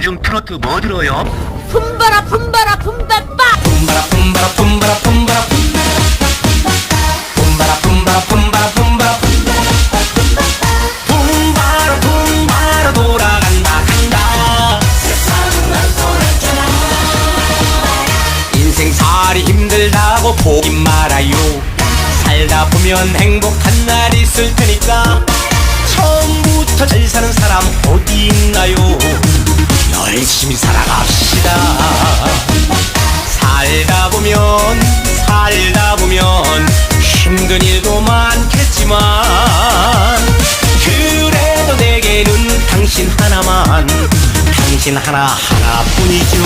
요즘 트로트 뭐 들어요? 품바라 품바라 품바빠 뿜바라 뿜바라 뿜바라 뿜바라 뿜바라 뿜바라 뿜바라 뿜바라 뿜바라 뿜바라 돌아간다 간다 인생살이 힘들다고 보기 말아요 살다 보면 행복한 날 있을 테니까 처음부터 잘 사는 사람 어디 있나요 살다 보면 힘든 일도 많겠지만 그래도 내게는 당신 하나만 당신 하나 하나뿐이죠